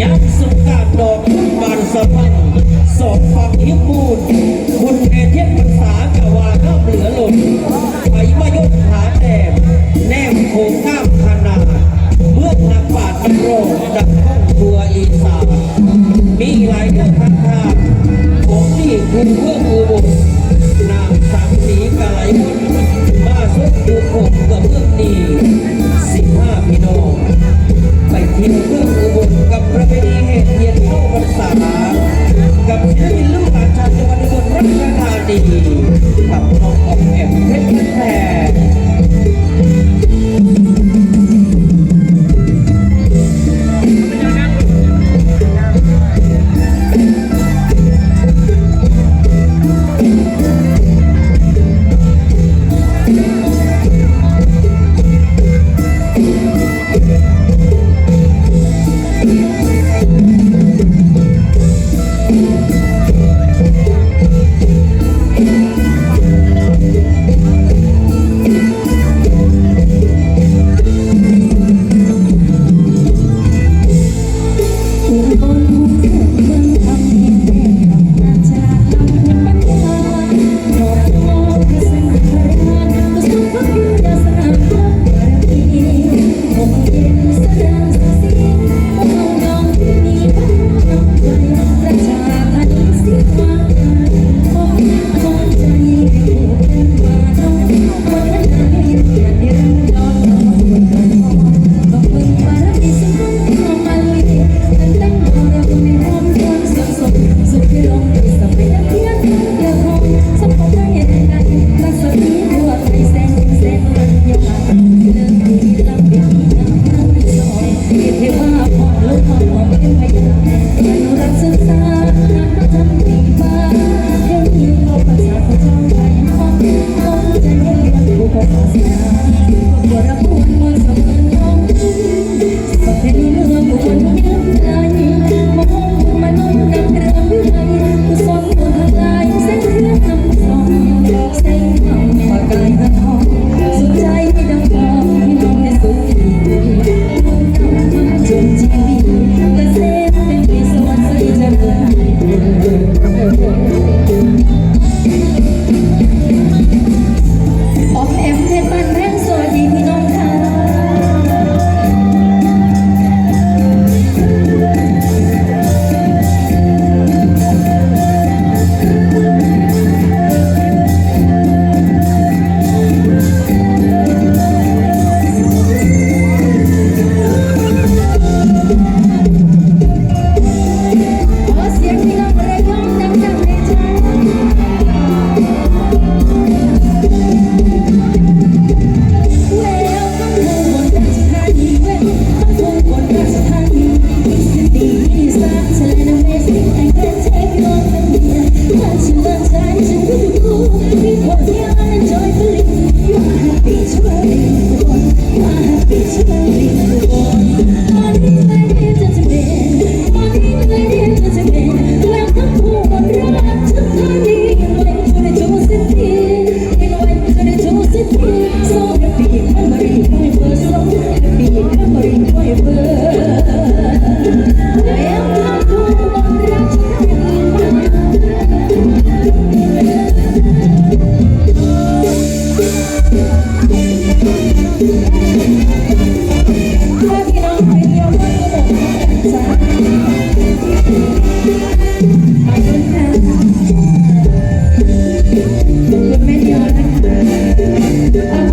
ยักษ์สุกาดอกบานสะพันสอบฟังยิ้วปูนบนแนเทียนภาษากะวาน้าเหลือหล่นไผ่มายกหาแดบแนมโคงข้ามขนาดเมื่อนักปาดมันรอด ผู้ช่วยลูกหลานชาวจังหวัดอุบลราชธานีกับน้องออกแอบเพชรแพร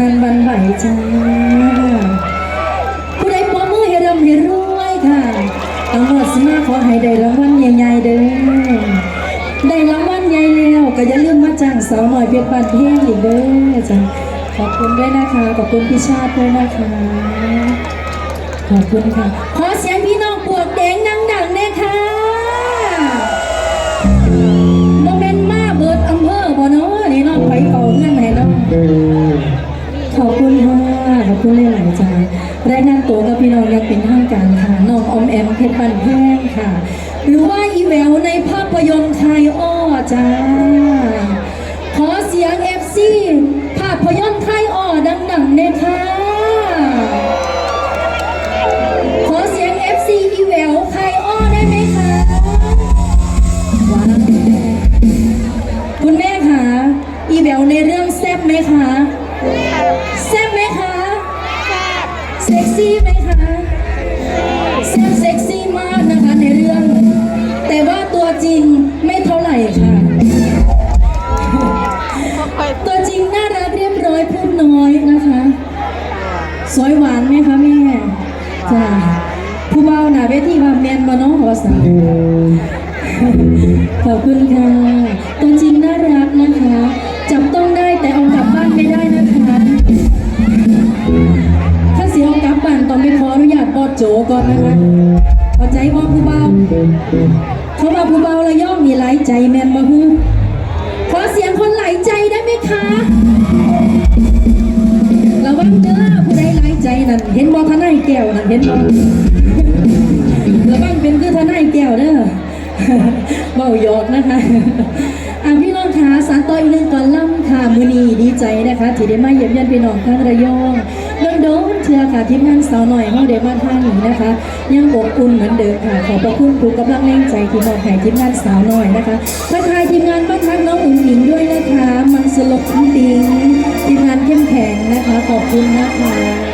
นันวันไหวจ้าผู้ใดปรบมือให้ร่ำให้รวยค่ะเอาหมดสมาขอให้ได้รางวัลใหญ่ๆเด้อได้รางวัลใหญ่แล้วก็อย่าลืมมาจ้างสาวหน่อยเพียรปันเพลงอีกเด้อจ้าขอบคุณด้วยนะคะ ขอบคุณพี่ชาติด้วยนะคะ ขอบคุณค่ะ คุณหลายๆจ้ารายงานตัวกับพี่น้องยังเป็นทางการค่ะน้องอมแอมเพชรบันแพงค่ะ หรือว่าอีแววในภาพยนตร์ไทยอ้อจ้า ขอเสียงเอฟซีภาพยนตร์ไทยอ้อดังๆเลยค่ะ ขอเสียงเอฟซีอีแววไทยอ้อได้ไหมคะว้าวคุณแม่คะอีแววในเรื่องแซ่บไหมคะแซ่บไหมคะ เซ็กซี่ไหมคะแซ่บเซ็กซี่มากนะคะในเรื่อง แต่ว่าตัวจริงไม่เท่าไหร่ค่ะ ตัวจริงน่ารักเรียบร้อยพูดน้อยนะคะ สวยหวานไหมคะแม่จ้าผู้เบาหนาเวทีว่าแมนมาน้องหัวสาวขอบคุณค่ะ ต้องไปขออนุญาตบอดโจก่อนนะคะเข้าใจบ่าผู้เบาเขาว่าผู้เบาระย่องมีหลายใจแมนบ่ฮึขอเสียงคนหลายใจได้ไหมคะระวังเด้อผู้ใดหลายใจนั่นเห็นบ่ทนายแก้วนั่นเห็นบ่ระวังเป็นคือทนายแก้วเด้อเบาหยอกนะคะอะพี่น้องคะสารต่ออีกหนึ่งก่อนล่ำค่ะมือนีดีใจนะคะที่ได้มาเยี่ยมเยียนพี่น้องทางระยองโดนโดน ชื่อค่ะทีมงานสาวหน่อยเฮาเด้มาทางนี้นะคะ ยังอบอุ่นเหมือนเดิมค่ะ ขอบพระคุณทุกกำลังแรงใจที่มอบให้ทีมงานสาวหน่อยนะคะทักทายทีมงานบ้านทักน้องอุ๋งหญิงด้วยนะคะ มังสลบติงทีมงานเข้มแข็งนะคะ ขอบคุณนะคะ